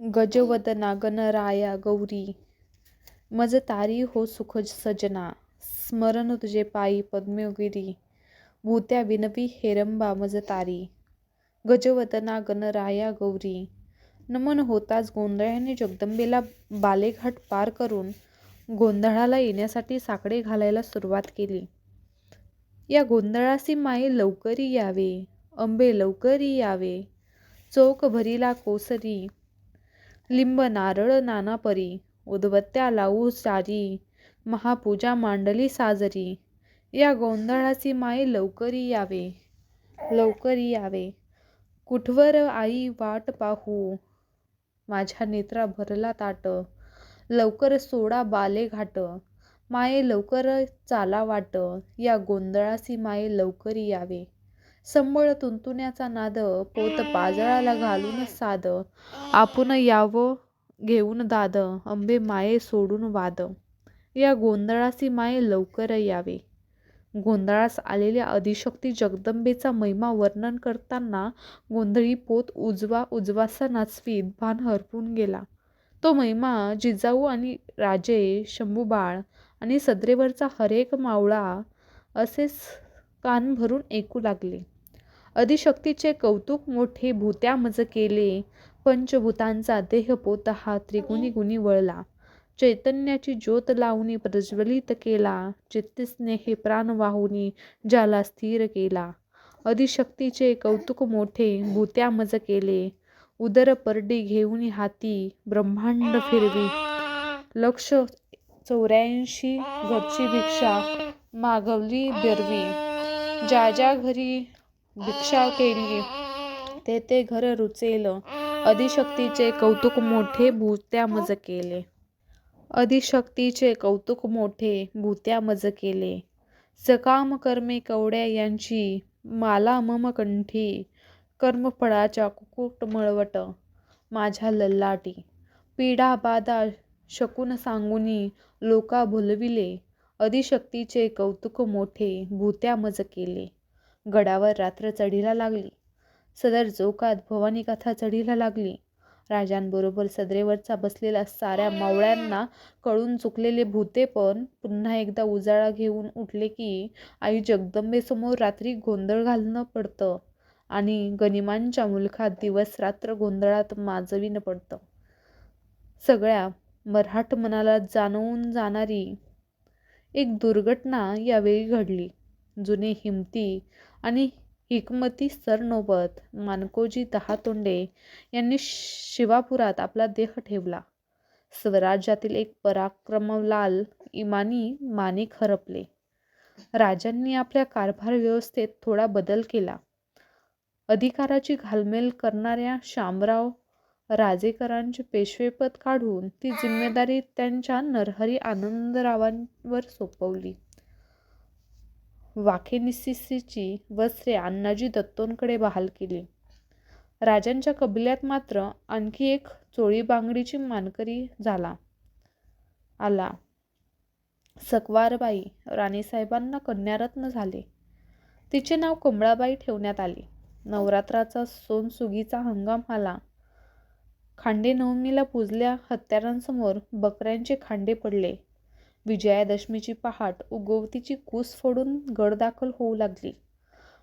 गजवदना गणराया गौरी मज तारी हो सुख सजना स्मरण तुझे पायी पद्मगिरी भूत्या विनवी हेरंबा मज तारी गजवदना गणराया गौरी नमन होताच गोंधळ्याने जगदंबेला बालेघाट पार करून गोंधळाला येण्यासाठी साकडे घालायला सुरुवात केली. या गोंधळासी माये लवकरी यावे अंबे लवकरी यावे चौक भरीला कोसरी लिंब नारळ नानापरी उदबत्त्या लावू सारी महापूजा मांडली साजरी. या गोंधळाची माये लवकरी यावे लवकरी यावे. कुठवर आई वाट पाहू? माझ्या नेत्रा भरला ताट लवकर सोडा बाले घाट. माये लवकर चाला वाट या गोंधळासी माये लवकरी यावे. संबळ तुंतुण्याचा नाद पोत पाजळाला घालून साद. आपण यावं घेऊन दाद अंबे माये सोडून वाद. या गोंधळासी माये लवकर यावे. गोंधळास आलेल्या अधिशक्ती जगदंबेचा महिमा वर्णन करताना गोंधळी पोत उजवा उजवासा नाचवीत भान हरपून गेला. तो महिमा जिजाऊ आणि राजे शंभूबाळ आणि सदरेवरचा हरेक मावळा असेच कान भरून ऐकू लागले. अधिशक्तीचे कौतुक मोठे भूत्या मज केले. पंचभूतांचा देह पोत हा त्रिगुणी गुणी वळला. चैतन्याची ज्योत लावणी प्रज्वलित केला. चित्तस्नेहे प्राण वाहुनी ज्याला स्थिर केला. अधिशक्तीचे कौतुक मोठे भूत्या मज केले. उदर परडी घेऊन हाती ब्रह्मांड फिरवी. लक्ष चौऱ्याऐंशी घरची भिक्षा मागवली दरवी ज्या ज्या घरी भिक्षा केली. ते ते घर रुचेल. अधिशक्तीचे कौतुक मोठे भूत्या मज केले. अधिशक्तीचे कौतुक मोठे भूत्या मज केले. सकाम कर्मे कवड्या यांची माला मम कंठी. कर्मफळाच्या कुकुट मळवट. माझ्या लल्लाटी पीडा बाधा शकून सांगुनी लोका भुलविले. अधिशक्तीचे कौतुक मोठे भूत्या मज केले. गडावर रात्र चढीला लागली. सदर चौकात भवानी कथा चढीला लागली. राजांबरोबर सदरेवरचा बसलेल्या साऱ्या मावळ्यांना कळून चुकलेले भूते पण पुन्हा एकदा उजाळा घेऊन उठले की आई जगदंबेसमोर रात्री गोंधळ घालणं पडतं आणि गनिमांच्या मुलखात दिवस रात्र गोंधळात माजविणं पडतं. सगळ्या मराठ मनाला जाणवून जाणारी एक दुर्घटना यावेळी घडली. जुने हिमती आणि हिकमती सरनोबत मानकोजी दहातोंडे यांनी शिवापुरात आपला देह ठेवला. स्वराज्यातील एक पराक्रमलाल इमानी मानिक हरपले. राजांनी आपल्या कारभार व्यवस्थेत थोडा बदल केला. अधिकाराची घालमेल करणाऱ्या शामराव राजेकरांचे पेशवेपद काढून ती जिम्मेदारी त्यांच्या नरहरी आनंदरावांवर सोपवली. वाखेनिसीची वस्त्रे अण्णाजी दत्तोंकडे बहाल केली. राजांच्या कबिल्यात मात्र आणखी एक चोळी बांगडीची मानकरी झाला. आला. सकवारबाई राणीसाहेबांना कन्यारत्न झाले. तिचे नाव कमळाबाई ठेवण्यात आले. नवरात्राचा सोनसुगीचा हंगाम आला. खांडे नवमीला पूजल्या हत्यारांसमोर बकऱ्यांचे खांडे पडले. विजयादशमीची पहाट उगवतीची कूस फोडून गडदाखल होऊ लागली.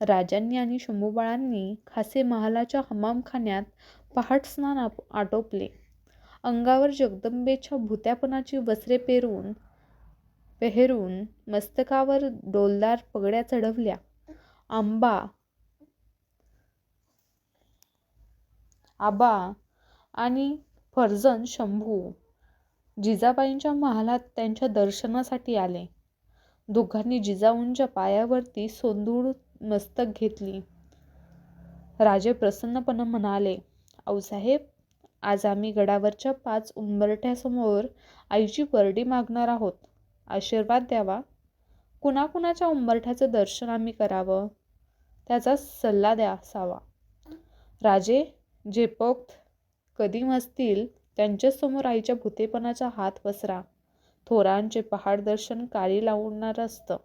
राजांनी आणि शंभूबाळांनी खासे महालाच्या हमामखान्यात पहाट स्नान आटोपले. अंगावर जगदंबेच्या भूत्यापणाची वस्त्रे पेरून पेहरून मस्तकावर डोलदार पगड्या चढवल्या. आंबा आबा आणि फर्जन शंभू जिजाबाईंच्या महालात त्यांच्या दर्शनासाठी आले. दोघांनी जिजाऊंच्या पायावरती सोंदूळ मस्तक घेतली. राजे प्रसन्नपणे म्हणाले आऊसाहेब आज आम्ही गडावरच्या पाच उंबरठ्यासमोर आईची परडी मागणार आहोत. आशीर्वाद द्यावा. कुणाकुणाच्या उंबरठ्याचं दर्शन आम्ही करावं? त्याचा सल्ला द्या असावा राजे जे पोक्त कधी असतील त्यांच्यासमोर आईच्या भूतेपणाचा हात पसरा. थोरांचे पहाड दर्शन काळी लावणार असतं.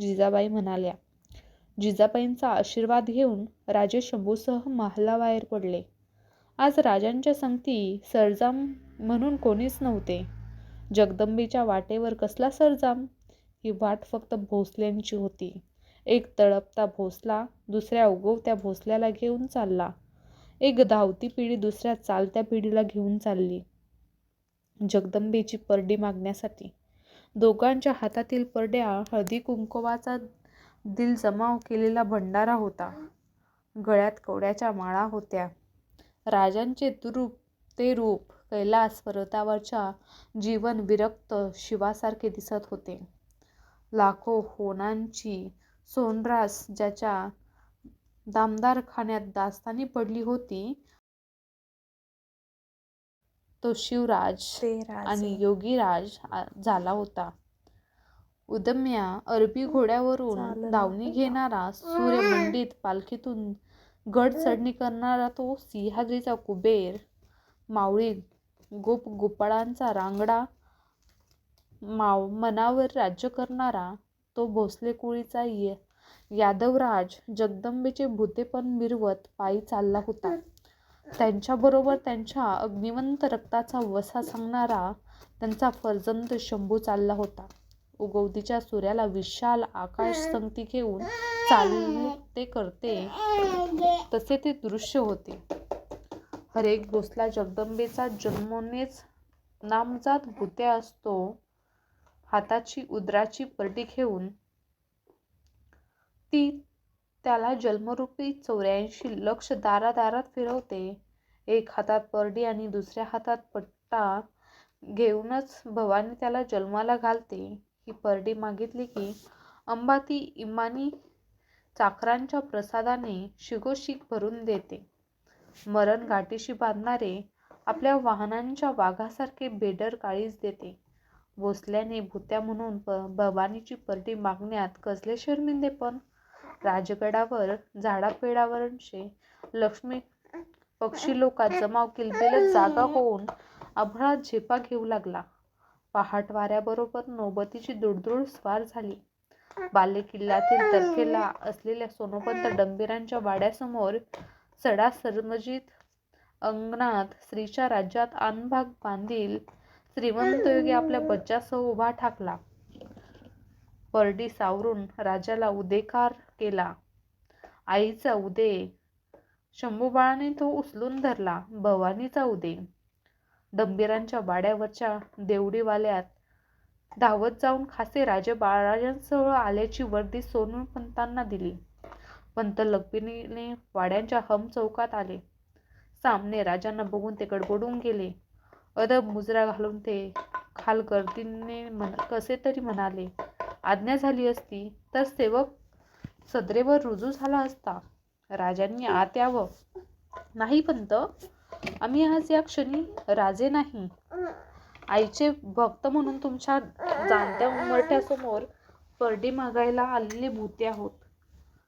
जिजाबाई म्हणाल्या जिजाबाईंचा आशीर्वाद घेऊन राजे शंभूसह महालाबाहेर पडले. आज राजांच्या संगती सरजाम म्हणून कोणीच नव्हते. जगदंबेच्या वाटेवर कसला सरजाम? ही वाट फक्त भोसल्यांची होती. एक तळपता भोसला दुसऱ्या उगवत्या भोसल्याला घेऊन चालला. एक धावती पिढी दुसऱ्या चालत्या पिढीला घेऊन चालली. जगदंबेची परडी मागण्यासाठी. दोघांच्या हातातील परड्या हळदी कुंकवाचा दिल जमाव केलेला भंडारा होता. गळ्यात कवड्याच्या माळा होत्या. राजांचे दुरूप ते रूप कैलास पर्वतावरच्या जीवन विरक्त शिवासारखे दिसत होते. लाखो होणांची सोनरास ज्याच्या दामदार खाण्यात दास्तानी पडली होती. तो शिवराज आणि योगीराज झाला होता. उदम्या अरबी घोड्यावरून दावणी घेणारा सूर्यमंडित पालखीतून गड चढणी करणारा तो सिंहाद्रीचा कुबेर मावळी गोप गोपाळांचा रांगडा माव मनावर राज्य करणारा तो भोसले कुळीचा यादवराज जगदंबेचे भुतेपण मिरवत पायी चालला होता. त्यांच्याबरोबर त्यांच्या अग्निवंत रक्ताचा वसा सांगणारा त्यांचा फर्जंद शंभू चालला होता. उगवतीच्या सूर्याला विशाल आकाश संगती घेऊन चालते करते तसे ते दृश्य होते. हरेक भोसला जगदंबेचा जन्मोनेच नामजात भूत्या असतो. हाताची उदराची पर्टी घेऊन ती त्याला जन्मरूपी चौऱ्याऐंशी लक्ष दारादारात फिरवते. एक हातात परडी आणि दुसऱ्या हातात पट्टा घेऊनच भवानी त्याला जन्माला घालते. ही परडी मागितली की अंबा ती इमानी चाकरांच्या प्रसादाने शिगोशिक भरून देते. मरण गाठीशी बांधणारे आपल्या वाहनांच्या वाघासारखे बेडर काळीज देते. भोसल्याने भूत्या म्हणून भवानीची परडी मागण्यात कसले शर्मिंदे पण राजगडावर झाडापेडावरचे लक्ष्मी पक्षी लोकात जमाव किलबिलत जागा होऊन आभळात झेपा घेऊ लागला. पहाट वाऱ्याबरोबर नौबतीची दुडदुड स्वार झाली. बाले किल्ल्यातील तर्फेला असलेल्या सोनोपंत डंबीरांच्या वाड्यासमोर सडा सरमजीत अंगणात स्त्रीच्या राज्यात आनभाग बांधील श्रीमंत योगी आपल्या बच्चासह उभा ठाकला. परडी सावरून राजाला उदेकार केला. आईचा उदे शंभूबाळाने तो उचलून धरला. भवानीचा उदे डंबीरांच्या वाड्यावरच्या देवडीवाल्यात धावत जाऊन खासे राजे बाळराजांसह आल्याची वर्दी सोनूपंतांना दिली. पंत लग्नीने वाड्यांच्या हम चौकात आले. सामने राजांना बघून ते गडबडून गेले. अदब मुजरा घालून ते खाल गर्दीने म्हण कसे तरी म्हणाले आज्ञा झाली असती तर सेवक सदरेवर रुजू झाला असता. राजांनी आत यावं. नाही पंत आम्ही आज या क्षणी राजे नाही. आईचे भक्त म्हणून तुमच्या जाणत्या उंबरठ्यासमोर परडी मागायला आलेले भूते आहोत.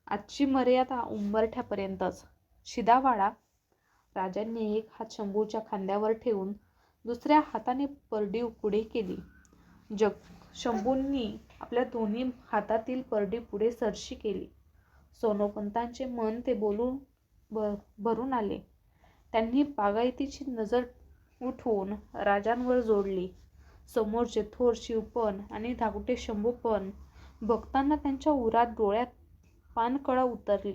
आजची मर्यादा उंबरठ्यापर्यंतच. शिदावाडा. राजांनी एक हात शंभूच्या खांद्यावर ठेवून दुसऱ्या हाताने परडी उकडी केली. जग शंभूंनी आपल्या दोन्ही हातातील परडी पुढे सरशी केली. सोनोपंतांचे मन ते बोलून ब भरून आले. त्यांनी बागायतीची नजर उठवून राजांवर जोडली. समोरचे थोर शिवपण आणि धाकटे शंभूपण बघताना त्यांच्या उरात डोळ्यात पानकळा उतरली.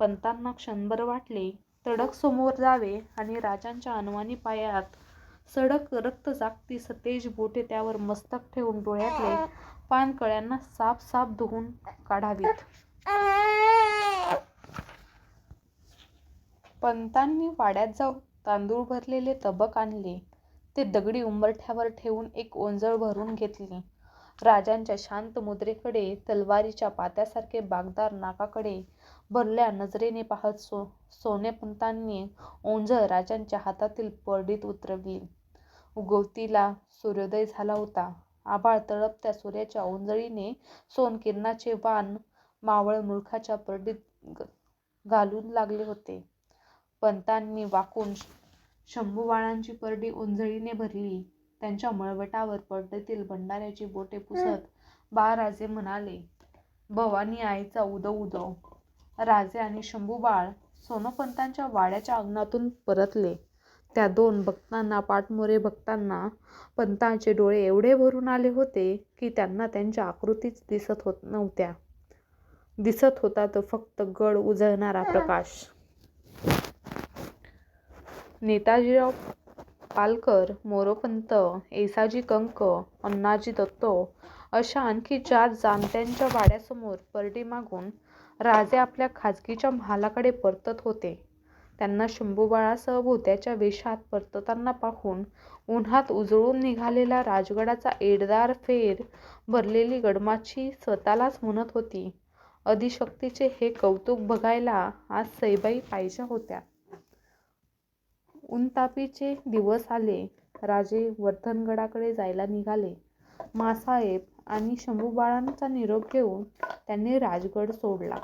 पंतांना क्षणभर वाटले तडक समोर जावे आणि राजांच्या अनवानी पायात सडक रक्त जागती सतेज बोटे त्यावर मस्तक ठेवून डोळ्यातले पानकळ्यांना साफ साफ धुवून काढावीत. पंतांनी वाड्यात जाऊन तांदूळ भरलेले तबक आणले. ते दगडी उंबरठ्यावर ठेवून एक ओंजळ भरून घेतली. राजांच्या शांत मुद्रेकडे तलवारीच्या पात्यासारखे बागदार नाकाकडे भरल्या नजरेने पाहत सो सोनेपंतांनी ओंजळ राजांच्या हातातील पडीत उतरवली उगवतीला सूर्योदय झाला होता. आभाळ तळपत्या सूर्याच्या ओंजळीने सोनकिरणाचे वाण मावळ मूर्खाच्या परडीत घालून लागले होते. पंतांनी वाकून शंभूबाळांची परडी ओंजळीने भरली. त्यांच्या मळवटावर परडीतील भंडाऱ्याची बोटे पुसत बाळराजे म्हणाले भवानी आईचा उदो उदो राजे आणि शंभूबाळ सोनोपंतांच्या वाड्याच्या अंगणातून परतले. त्या दोन भक्तांना पाठमोरे बघताना पंतांचे डोळे एवढे भरून आले होते की त्यांना त्यांच्या आकृतीच दिसत होत नव्हत्या. दिसत होता तो फक्त गड उजळणारा प्रकाश. नेताजीराव पालकर मोरोपंत येसाजी कंक अण्णाजी दत्तो अशा आणखी चार जाणत्यांच्या वाड्यासमोर परडी मागून राजे आपल्या खाजगीच्या महालाकडे परतत होते. त्यांना शंभूबाळासह भोत्याच्या वेषात परतताना पाहून उन्हात उजळून निघालेला राजगडाचा एडदार फेर भरलेली गडमाची स्वतःलाच म्हणत होती अधिशक्तीचे हे कौतुक बघायला आज सईबाई पाहिजे होत्या. उनतापीचे दिवस आले राजे वर्धनगडाकडे जायला निघाले. मासाहेब आणि शंभूबाळांचा निरोप घेऊन त्यांनी राजगड सोडला.